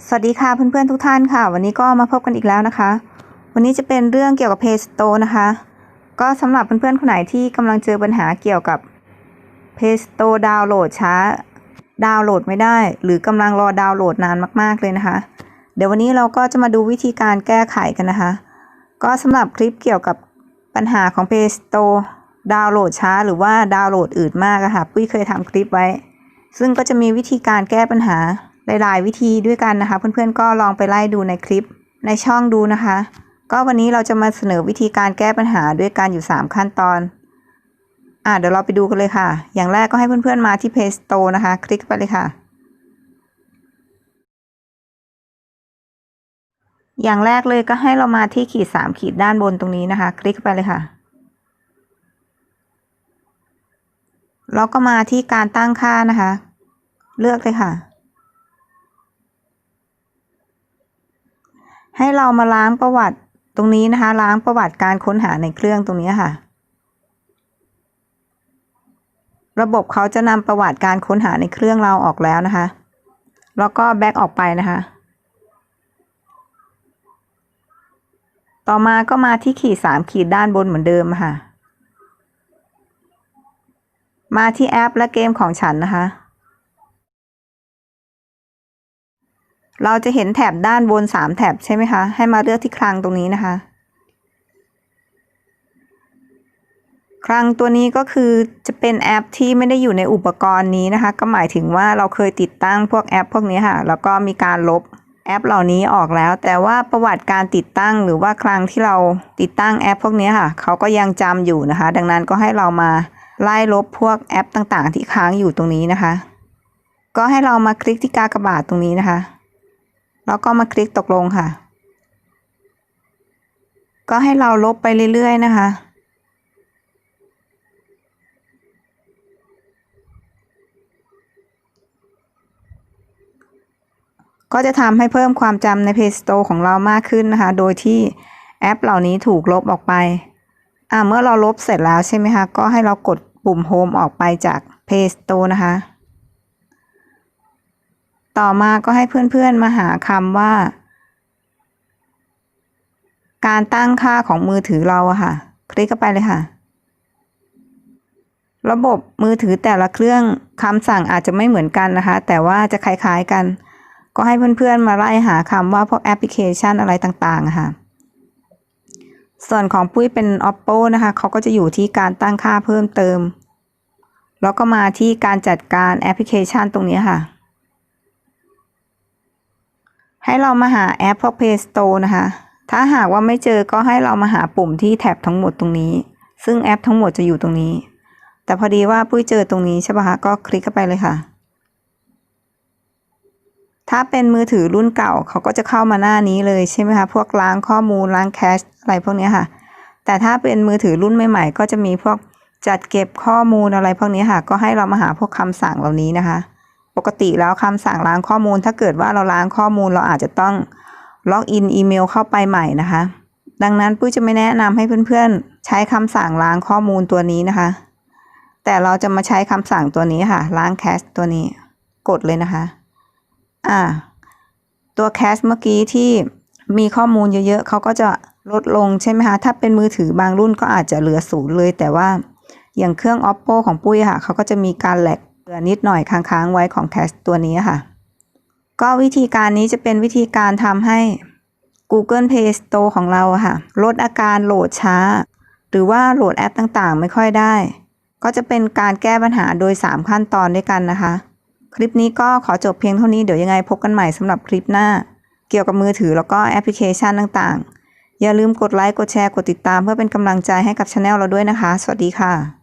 สวัสดีค่ะเพื่อนๆทุกท่านค่ะ วันนี้ก็มาพบกันอีกแล้วนะคะ วันนี้จะเป็นเรื่องเกี่ยวกับ Play Store นะคะ ก็สำหรับเพื่อนๆคนไหนที่กำลังเจอปัญหาเกี่ยวกับ Play Store ดาวน์โหลดช้า ดาวน์โหลดไม่ได้ หรือกำลังรอดาวน์โหลดนานมากๆเลยนะคะ เดี๋ยววันนี้เราก็จะมาดูวิธีการแก้ไขกันนะคะ ก็สำหรับคลิปเกี่ยวกับปัญหาของ Play Store ดาวน์โหลดช้า หรือว่าดาวน์โหลดอืดมากอะค่ะปุ้ยเคยทำคลิปไว้ ซึ่งก็จะมีวิธีการแก้ปัญหา หลาย ๆ วิธีด้วยกันนะคะ เพื่อนๆก็ลองไปไล่ดูในคลิปในช่องดูนะคะ ก็วันนี้เราจะมาเสนอวิธีการแก้ปัญหาด้วยกันอยู่ 3 ขั้นตอนอะเดี๋ยวเราไปดูกันเลยค่ะ อย่างแรกก็ให้เพื่อนๆมาที่ Play Store นะคะ คลิกไปเลยค่ะ อย่างแรกเลยก็ให้เรามาที่ขีด 3 ขีดด้านบนตรงนี้นะคะ คลิกไปเลยค่ะแล้วก็มาที่การตั้งค่านะคะ เลือกเลยค่ะ ให้เรามาล้างประวัติตรงนี้นะคะ ล้างประวัติการค้นหาในเครื่องตรงนี้ค่ะ ระบบเขาจะนำประวัติการค้นหาในเครื่องเราออกแล้วนะคะ แล้วก็แบ็กออกไปนะคะ ต่อมาก็มาที่ขีดสามขีดด้านบนเหมือนเดิมค่ะ มาที่แอปและเกมของฉันนะคะ เราจะเห็นแถบด้านบน3แถบใช่ไหมคะ ให้มาเลือกที่คลังตรงนี้นะคะ คลังตัวนี้ก็คือจะเป็นแอปที่ไม่ได้อยู่ในอุปกรณ์นี้นะคะ ก็หมายถึงว่าเราเคยติดตั้งพวกแอป พวกนี้ค่ะ แล้วก็มีการลบแอปเหล่านี้ออกแล้ว แต่ว่าประวัติการติดตั้งหรือว่าคลังที่เราติดตั้งแอป พวกนี้ค่ะ เขาก็ยังจำอยู่นะคะ ดังนั้นก็ให้เรามาไล่ลบพวกแอปต่างๆ ที่ค้างอยู่ตรงนี้นะคะ ก็ให้เรามาคลิกที่กากบาทตรงนี้นะคะ แล้วก็มาคลิกตกลงค่ะ ก็ให้เราลบไปเรื่อยๆนะคะก็จะทำให้เพิ่มความจำใน Play Store ของเรามากขึ้นนะคะ โดยที่แอปเหล่านี้ถูกลบออกไป อ่า เมื่อเราลบเสร็จแล้วใช่ไหมคะ ก็ให้เรากดปุ่ม Home ออกไปจาก Play Store นะคะ ต่อมาก็ให้เพื่อนๆมาหาคำว่า การตั้งค่าของมือถือเราอะค่ะ คลิกเข้าไปเลยค่ะ ระบบมือถือแต่ละเครื่องคำสั่งอาจจะไม่เหมือนกันนะคะ แต่ว่าจะคล้ายๆกัน ก็ให้เพื่อนๆมาไล่หาคำว่าพวกแอปพลิเคชันอะไรต่างๆค่ะ ส่วนของปุ้ยเป็น oppo นะคะ เขาก็จะอยู่ที่การตั้งค่าเพิ่มเติม แล้วก็มาที่การจัดการแอปพลิเคชันตรงนี้ค่ะ ให้เรามาหาแอปพวก Play Store นะคะ ถ้าหากว่าไม่เจอก็ให้เรามาหาปุ่มที่แท็บทั้งหมดตรงนี้ ซึ่งแอปทั้งหมดจะอยู่ตรงนี้ แต่พอดีว่าปุ้ยเจอตรงนี้ใช่ปะคะ ก็คลิกเข้าไปเลยค่ะ ถ้าเป็นมือถือรุ่นเก่าเขาก็จะเข้ามาหน้านี้เลยใช่ไหมคะ พวกล้างข้อมูลล้างแคชอะไรพวกนี้ค่ะ แต่ถ้าเป็นมือถือรุ่นใหม่ๆ ก็จะมีพวกจัดเก็บข้อมูลอะไรพวกนี้ค่ะ ก็ให้เรามาหาพวกคำสั่งเหล่านี้นะคะ ปกติแล้วคำสั่งล้างข้อมูล ถ้าเกิดว่าเราล้างข้อมูลเราอาจจะต้องล็อกอินอีเมลเข้าไปใหม่นะคะ ดังนั้นปุ้ยจะไม่แนะนำให้เพื่อนๆ ใช้คำสั่งล้างข้อมูลตัวนี้นะคะ แต่เราจะมาใช้คำสั่งตัวนี้ค่ะ ล้างแคชตัวนี้ กดเลยนะคะ อ่า ตัวแคชเมื่อกี้ที่มีข้อมูลเยอะๆเขาก็จะลดลงใช่ไหมคะ ถ้าเป็นมือถือบางรุ่นก็อาจจะเหลือศูนย์เลย แต่ว่าอย่างเครื่อง oppo ของปุ้ยค่ะเขาก็จะมีการแหลก เหลือนิดหน่อยค้างๆไว้ของแคชตัวนี้ค่ะ ก็วิธีการนี้จะเป็นวิธีการทำให้ Google Play Store ของเราค่ะ ลดอาการโหลดช้า หรือว่าโหลดแอปต่างๆ ไม่ค่อยได้ ก็จะเป็นการแก้ปัญหาโดย 3 ขั้นตอนด้วยกันนะคะ คลิปนี้ก็ขอจบเพียงเท่านี้เดี๋ยวยังไงพบกันใหม่สำหรับคลิปหน้า เกี่ยวกับมือถือแล้วก็แอปพลิเคชันต่างๆ อย่าลืมกดไลค์กดแชร์กดติดตามเพื่อเป็นกำลังใจให้กับช anel เราด้วยนะคะ สวัสดีค่ะ